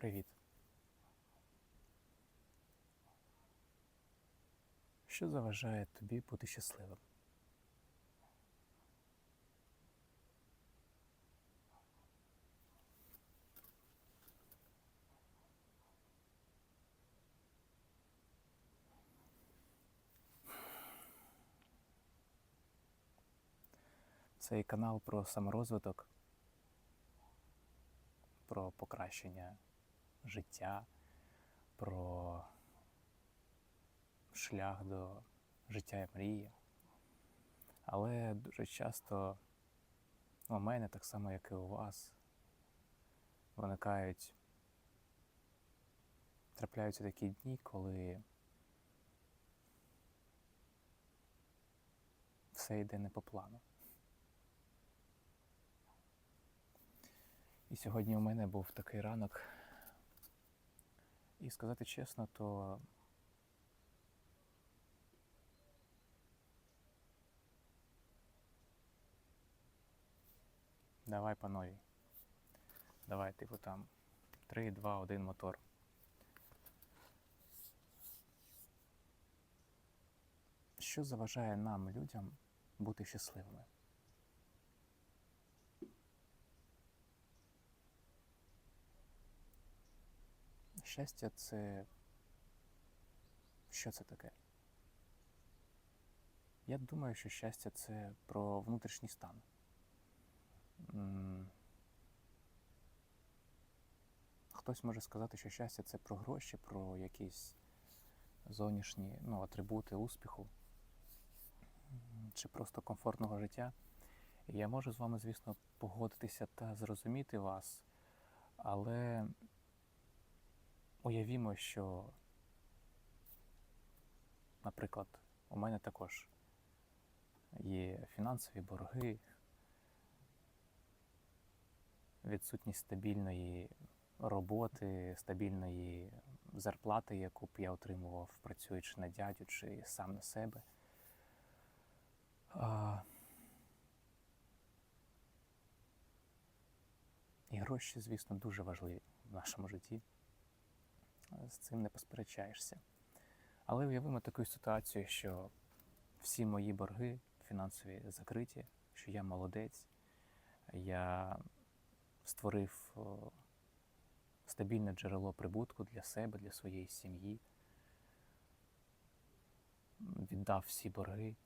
Привіт. Що заважає тобі бути щасливим? Цей канал про саморозвиток, про покращення життя, про шлях до життя і мрії. Але дуже часто у мене, так само як і у вас, виникають, трапляються такі дні, коли все йде не по плану. І сьогодні у мене був такий ранок. І сказати чесно, то давай по новій. Давай, типу там 3, 2, 1 мотор. Що заважає нам, людям, бути щасливими? Щастя це. Що це таке? Я думаю, що щастя це про внутрішній стан. Хтось може сказати, що щастя це про гроші, про якісь зовнішні ну, атрибути успіху чи просто комфортного життя. Я можу з вами, звісно, погодитися та зрозуміти вас, але уявімо, що, наприклад, у мене також є фінансові борги, відсутність стабільної роботи, стабільної зарплати, яку б я отримував, працюючи на дядю чи сам на себе. А, І гроші, звісно, дуже важливі в нашому житті. З цим не посперечаєшся. Але уявимо таку ситуацію, що всі мої борги фінансові закриті, що я молодець, я створив стабільне джерело прибутку для себе, для своєї сім'ї, віддав всі борги,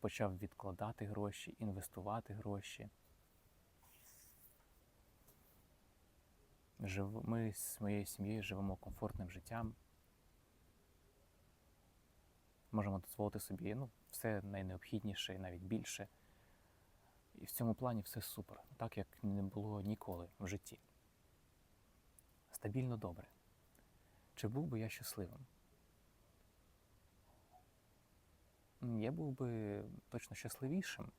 почав відкладати гроші, інвестувати гроші. Жив... Ми з моєю сім'єю живемо комфортним життям. Можемо дозволити собі ну, все найнеобхідніше і навіть більше. І в цьому плані все супер, так як не було ніколи в житті. Стабільно добре. Чи був би я щасливим? Я був би точно щасливішим,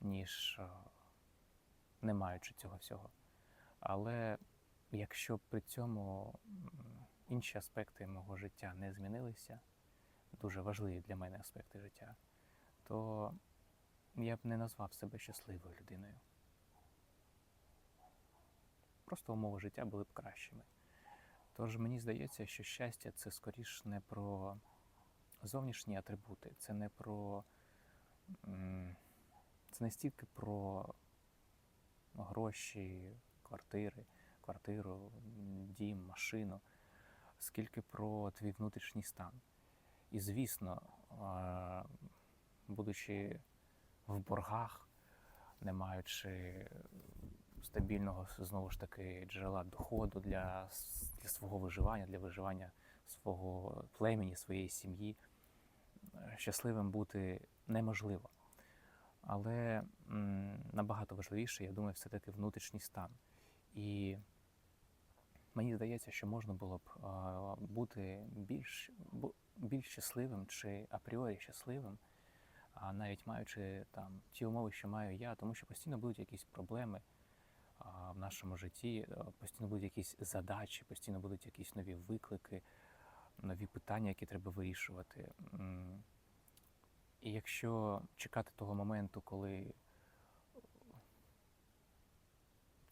ніж е, не маючи цього всього. Але якщо при цьому інші аспекти мого життя не змінилися, дуже важливі для мене аспекти життя, то я б не назвав себе щасливою людиною. Просто умови життя були б кращими. Тож мені здається, що щастя це скоріш не про зовнішні атрибути, це не про. Це не стільки про гроші, квартири, квартиру, дім, машину, скільки про твій внутрішній стан. І звісно, будучи в боргах, не маючи стабільного знову ж таки джерела доходу для, для свого виживання, для виживання свого племені, своєї сім'ї, е, щасливим бути неможливо. Але м, набагато важливіше, я думаю, все-таки внутрішній стан. І мені здається, що можна було б бути більш, більш щасливим чи апріорі щасливим, навіть маючи там ті умови, що маю я, тому що постійно будуть якісь проблеми в нашому житті, постійно будуть якісь задачі, постійно будуть якісь нові виклики, нові питання, які треба вирішувати. І якщо чекати того моменту, коли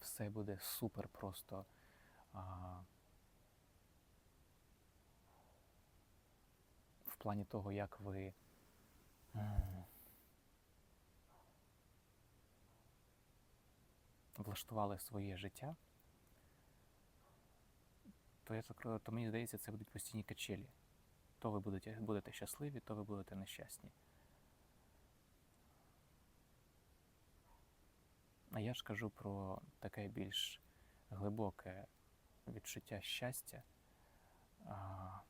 все буде супер просто в плані того, як ви влаштували своє життя, то, я так, то мені здається, це будуть постійні качелі. То ви будете, будете щасливі, то ви будете нещасні. А я ж кажу про таке більш глибоке відчуття щастя а,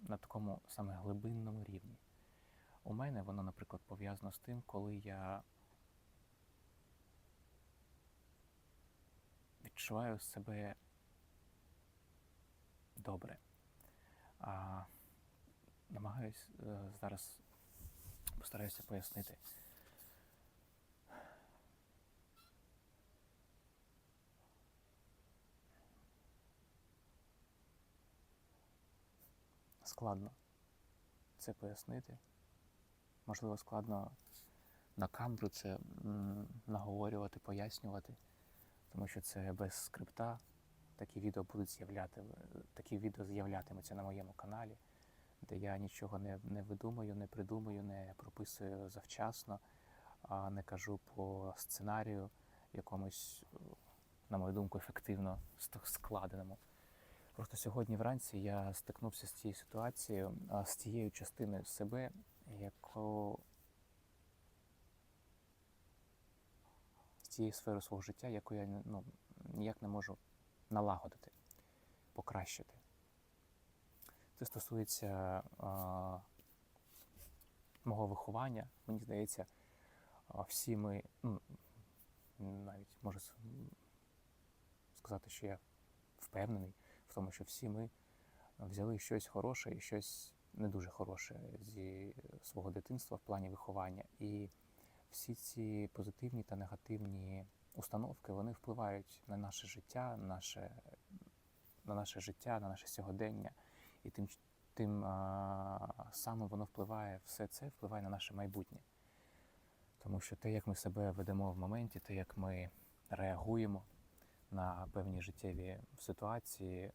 на такому саме глибинному рівні. У мене воно, наприклад, пов'язано з тим, коли я відчуваю себе добре. А, намагаюсь е, зараз постараюся пояснити. Складно це пояснити. Можливо, складно на камеру це наговорювати, пояснювати, тому що це без скрипта. Такі відео будуть з'являти, такі відео з'являтимуться на моєму каналі, де я нічого не, не видумаю, не придумаю, не прописую завчасно, а не кажу по сценарію якомусь, на мою думку, ефективно складеному. Просто сьогодні вранці я стикнувся з цією ситуацією, з цією частиною себе, яку з цією сферою свого життя, яку я ну, ніяк не можу налагодити, покращити. Це стосується а, мого виховання. Мені здається, всі ми, ну, навіть можу сказати, що я впевнений в тому, що всі ми взяли щось хороше і щось не дуже хороше зі свого дитинства в плані виховання. І всі ці позитивні та негативні установки вони впливають на наше життя, наше, на наше життя, на наше сьогодення. І тим, тим а, самим воно впливає, все це впливає на наше майбутнє. Тому що те, як ми себе ведемо в моменті, те, як ми реагуємо на певні життєві ситуації,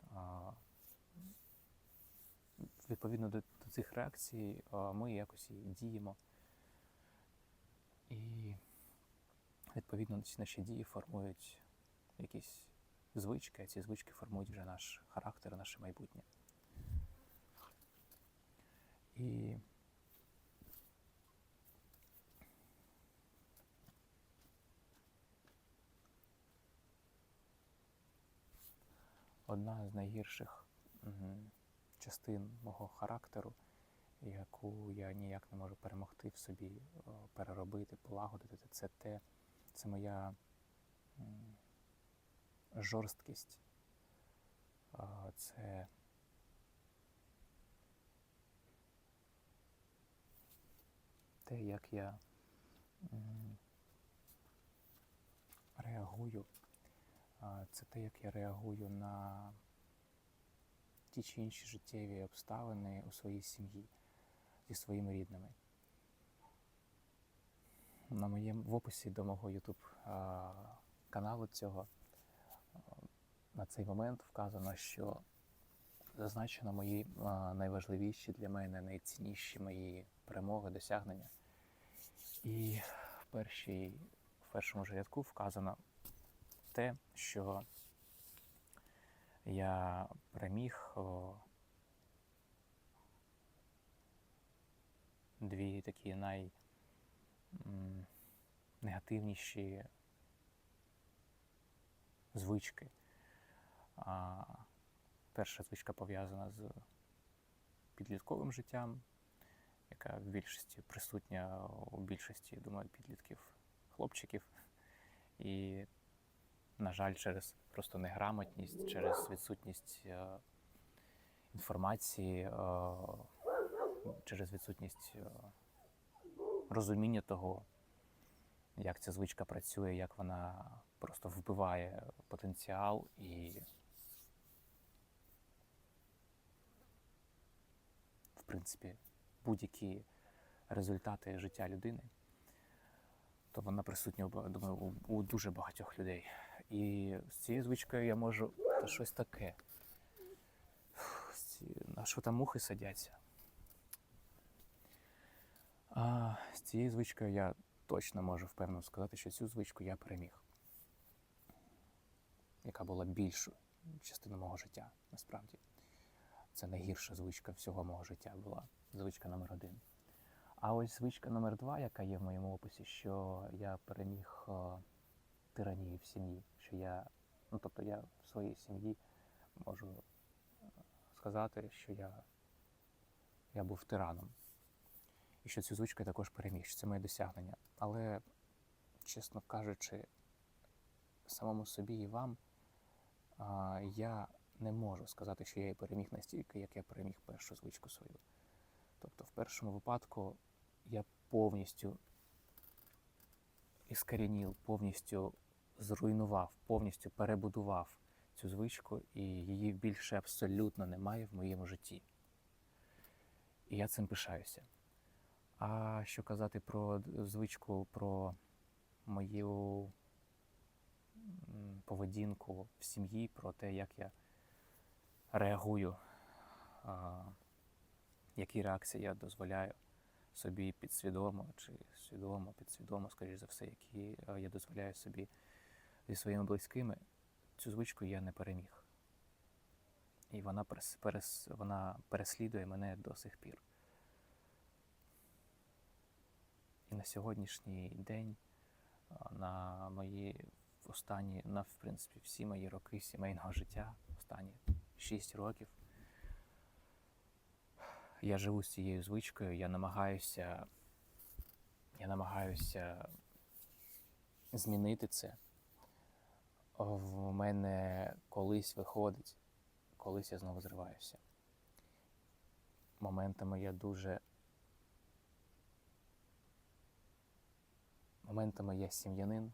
відповідно до, цих реакцій, ми якось і діємо. І відповідно ці наші дії формують якісь звички, а ці звички формують вже наш характер, наше майбутнє. І одна з найгірших частин мого характеру, яку я ніяк не можу перемогти в собі, переробити, полагодити, це те, це моя жорсткість. Це те, як я реагую, це те, як я реагую на ті чи інші життєві обставини у своїй сім'ї зі своїми рідними. На моєму в описі до мого YouTube каналу цього на цей момент вказано, що зазначено мої найважливіші для мене, найцінніші мої перемоги, досягнення. І в, першій, в першому ж рядку вказано те, що я переміг дві такі найнегативніші звички. Перша звичка пов'язана з підлітковим життям, яка в більшості присутня у більшості, думаю, підлітків хлопчиків. І, на жаль, через просто неграмотність, через відсутність е, інформації, е, через відсутність е, розуміння того, як ця звичка працює, як вона просто вбиває потенціал і, в принципі, будь-які результати життя людини, то вона присутня, думаю, у, дуже багатьох людей. І з цією звичкою я можу та щось таке. На що там мухи садяться? А, з цією звичкою я точно можу впевнено сказати, що цю звичку я переміг. Яка була більшою частиною мого життя, насправді. Це найгірша звичка всього мого життя була звичка номер один. А ось звичка номер два, яка є в моєму описі, що я переміг тиранію в сім'ї, що я, ну тобто я в своїй сім'ї можу е, сказати, що я, я був тираном. І що цю звичку я також переміг, що це моє досягнення. Але, чесно кажучи, самому собі і вам а, я не можу сказати, що я її переміг настільки, як я переміг першу звичку свою. Тобто, в першому випадку я повністю іскорінів, повністю зруйнував, повністю перебудував цю звичку, і її більше абсолютно немає в моєму житті. І я цим пишаюся. А що казати про звичку, про мою поведінку в сім'ї, про те, як я реагую, які реакції я дозволяю собі підсвідомо чи свідомо, підсвідомо, скоріш за все, які е, я дозволяю собі зі своїми близькими, цю звичку я не переміг. І вона, перес, перес, вона переслідує мене до сих пір. І на сьогоднішній день, на мої останні, на в принципі, всі мої роки сімейного життя, останні 6 років, я живу з цією звичкою, я намагаюся, я намагаюся змінити це. В мене колись виходить, колись я знову зриваюся. Моментами я дуже моментами я сім'янин,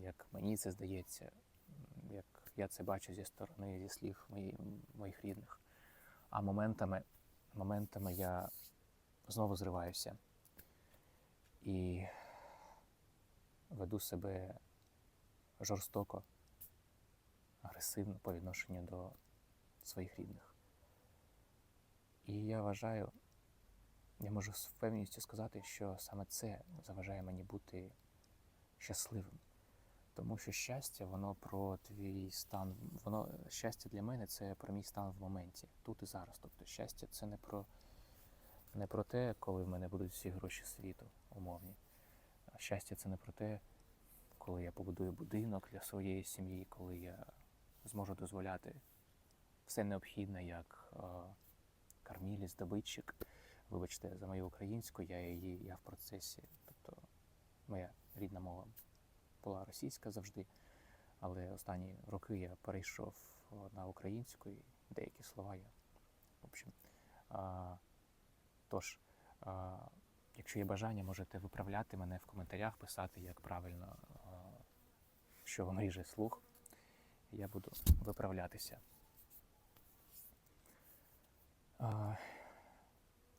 як мені це здається, як я це бачу зі сторони, зі слів мої, моїх рідних. А моментами, моментами я знову зриваюся і веду себе жорстоко, агресивно по відношенню до своїх рідних. І я вважаю, я можу з впевненістю сказати, що саме це заважає мені бути щасливим. Тому що щастя, воно про твій стан, воно щастя для мене це про мій стан в моменті, тут і зараз. Тобто щастя це не про, не про те, коли в мене будуть всі гроші світу, умовні. Щастя це не про те, коли я побудую будинок для своєї сім'ї, коли я зможу дозволяти все необхідне, як е, кормілець, добитчик. Вибачте, за мою українську, я її я в процесі. Тобто моя рідна мова була російська завжди, але останні роки я перейшов на українську і деякі слова я. В общем, а, тож, а, якщо є бажання, можете виправляти мене в коментарях, писати, як правильно, що вам ріже слух. Я буду виправлятися.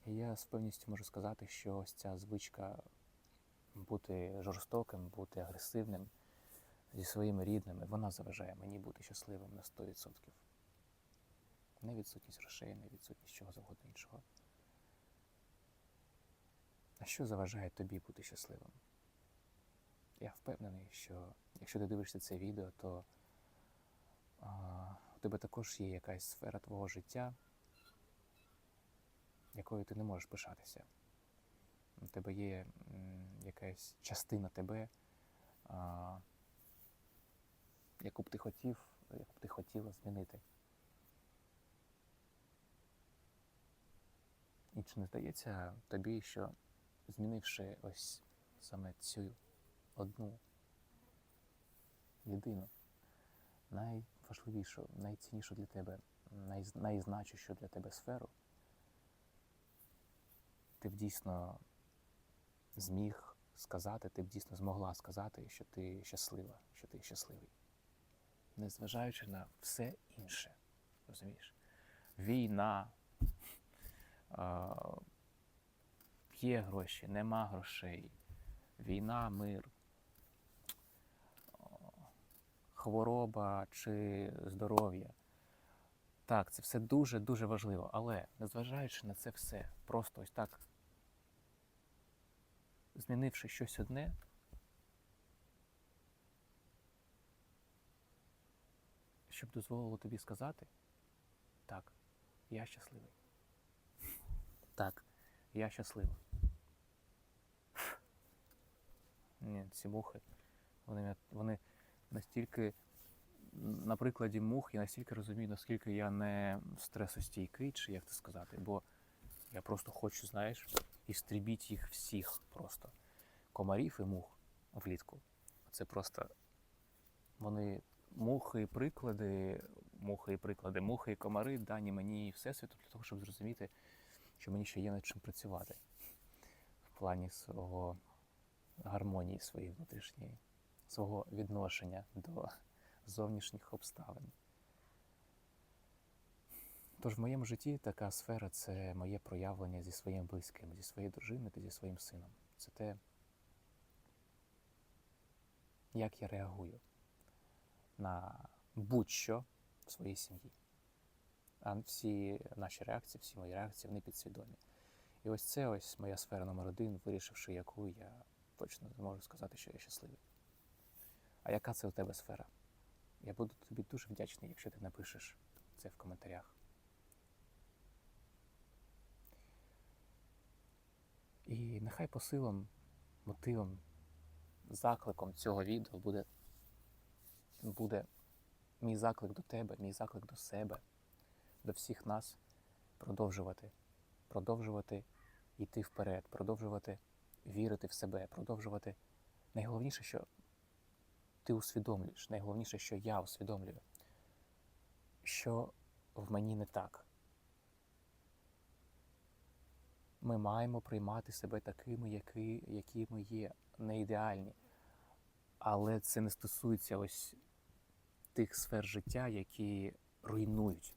Я з певністю можу сказати, що ось ця звичка бути жорстоким, бути агресивним зі своїми рідними, вона заважає мені бути щасливим на 100%. Не відсутність грошей, не відсутність чого завгодно іншого. А що заважає тобі бути щасливим? Я впевнений, що якщо ти дивишся це відео, то а, у тебе також є якась сфера твого життя, якою ти не можеш пишатися. У тебе є якась частина тебе, а, яку б ти хотів, яку б ти хотіла змінити. І чи не здається тобі, що змінивши ось саме цю одну єдину, найважливішу, найціннішу для тебе, найз- найзначущу для тебе сферу, ти б дійсно зміг сказати, ти б дійсно змогла сказати, що ти щаслива, що ти щасливий. Незважаючи на все інше. Розумієш? Війна, є гроші, нема грошей. Війна, мир. а, хвороба чи здоров'я. Так, це все дуже-дуже важливо, але незважаючи на це все, просто ось так, змінивши щось одне, щоб дозволило тобі сказати, так, я щасливий. Так, я щаслива. Ні, ці мухи, вони, вони настільки, на прикладі мух, я настільки розумію, наскільки я не стресостійкий, чи як це сказати, бо я просто хочу, знаєш, істрібіть їх всіх просто. Комарів і мух влітку. Це просто вони мухи і приклади, мухи і приклади, мухи і комари дані мені всесвіту для того, щоб зрозуміти, що мені ще є над чим працювати в плані свого гармонії своєї внутрішньої, свого відношення до зовнішніх обставин. Тож в моєму житті така сфера це моє проявлення зі своїм близьким, зі своєю дружиною та зі своїм сином. Це те, як я реагую на будь-що в своїй сім'ї. А всі наші реакції, всі мої реакції, вони підсвідомі. І ось це ось моя сфера номер один, вирішивши яку я точно зможу сказати, що я щасливий. А яка це у тебе сфера? Я буду тобі дуже вдячний, якщо ти напишеш це в коментарях. І нехай посилом, мотивом, закликом цього відео буде, буде мій заклик до тебе, мій заклик до себе, до всіх нас продовжувати, продовжувати йти вперед, продовжувати вірити в себе, продовжувати. Найголовніше, що ти усвідомлюєш, найголовніше, що я усвідомлюю, що в мені не так. Ми маємо приймати себе такими, які, які ми є, не ідеальні. Але це не стосується ось тих сфер життя, які руйнують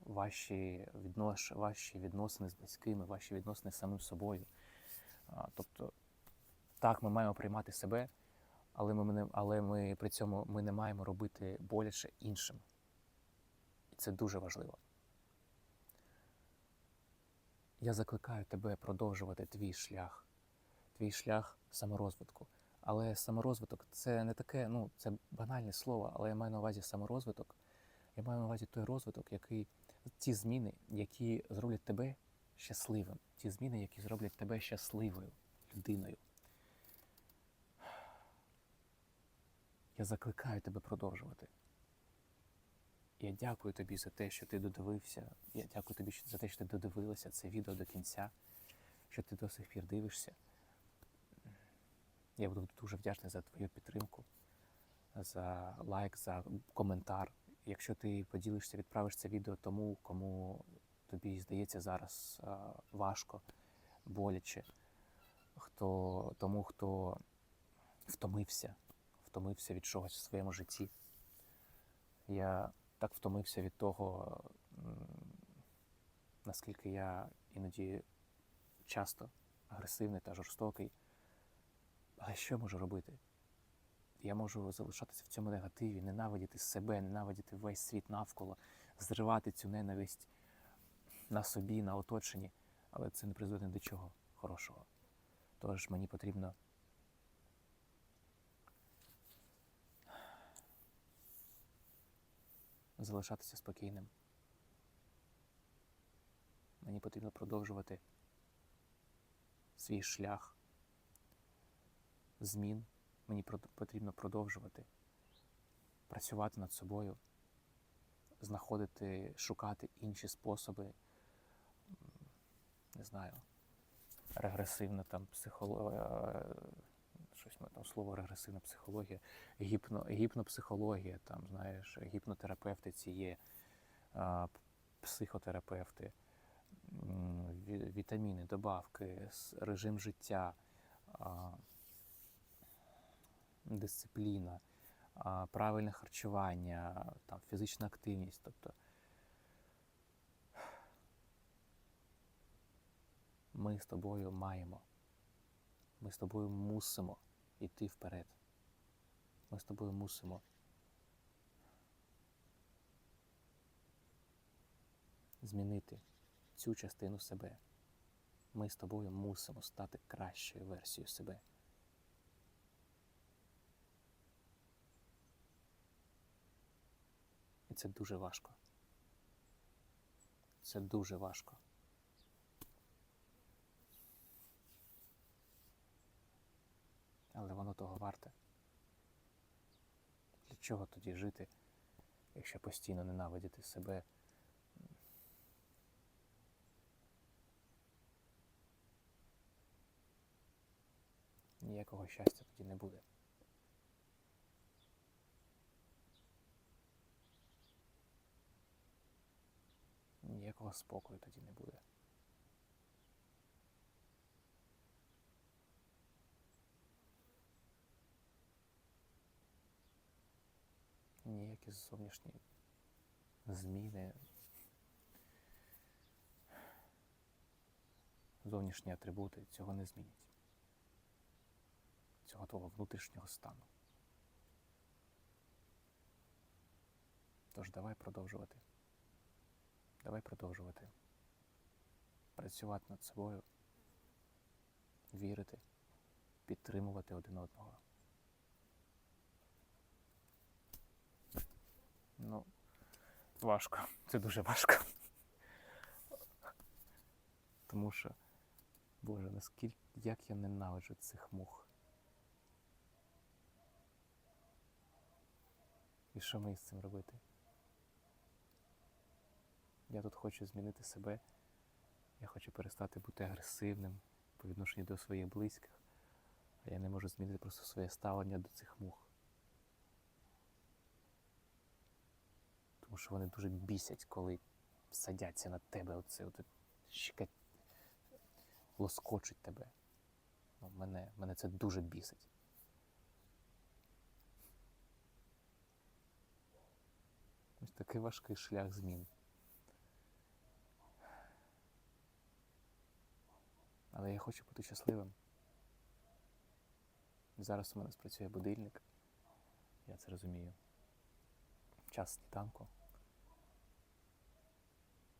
ваші, віднош... ваші відносини з близькими, ваші відносини з самим собою. Тобто, так, ми маємо приймати себе, але ми, але ми при цьому ми не маємо робити боляче іншим. І це дуже важливо. Я закликаю тебе продовжувати твій шлях, твій шлях саморозвитку. Але саморозвиток це не таке, ну, це банальне слово, але я маю на увазі саморозвиток. Я маю на увазі той розвиток, який ті зміни, які зроблять тебе щасливим, ті зміни, які зроблять тебе щасливою людиною. Я закликаю тебе продовжувати. Я дякую тобі за те, що ти додивився. Я дякую тобі за те, що ти додивилася це відео до кінця, що ти до сих пір дивишся. Я буду дуже вдячний за твою підтримку, за лайк, за коментар. Якщо ти поділишся, відправиш це відео тому, кому тобі здається зараз важко, боляче, хто, тому, хто втомився, втомився від чогось в своєму житті. Я так втомився від того, наскільки я іноді часто агресивний та жорстокий. Але що я можу робити? Я можу залишатися в цьому негативі, ненавидіти себе, ненавидіти весь світ навколо, зривати цю ненависть на собі, на оточенні, але це не призведе до чого хорошого. Тож мені потрібно залишатися спокійним. Мені потрібно продовжувати свій шлях змін. Мені потрібно продовжувати працювати над собою, знаходити, шукати інші способи, не знаю, регресивна там психологія, щось ми там слово регресивна психологія, гіпно, гіпнопсихологія, там, знаєш, гіпнотерапевти ці є, а, психотерапевти, ві- вітаміни, добавки, режим життя. а, дисципліна, а, правильне харчування, там, фізична активність. Тобто ми з тобою маємо, ми з тобою мусимо йти вперед. Ми з тобою мусимо. Змінити цю частину себе. Ми з тобою мусимо стати кращою версією себе. І це дуже важко. Це дуже важко. Того варте. Для чого тоді жити, якщо постійно ненавидіти себе? Ніякого щастя тоді не буде. Ніякого спокою тоді не буде. Ніякі зовнішні зміни, зовнішні атрибути цього не змінять. Цього твого внутрішнього стану. Тож давай продовжувати. Давай продовжувати працювати над собою, вірити, підтримувати один одного. Ну, важко. Це дуже важко. Тому що, Боже, наскільки як я ненавиджу цих мух. І що мені з цим робити? Я тут хочу змінити себе. Я хочу перестати бути агресивним по відношенню до своїх близьких, а я не можу змінити просто своє ставлення до цих мух. Тому що вони дуже бісять, коли садяться на тебе, оце, оце щекать, лоскочуть тебе. Ну, мене, мене це дуже бісить. Ось такий важкий шлях змін. Але я хочу бути щасливим. Зараз у мене спрацює будильник. Я це розумію. Час сніданку.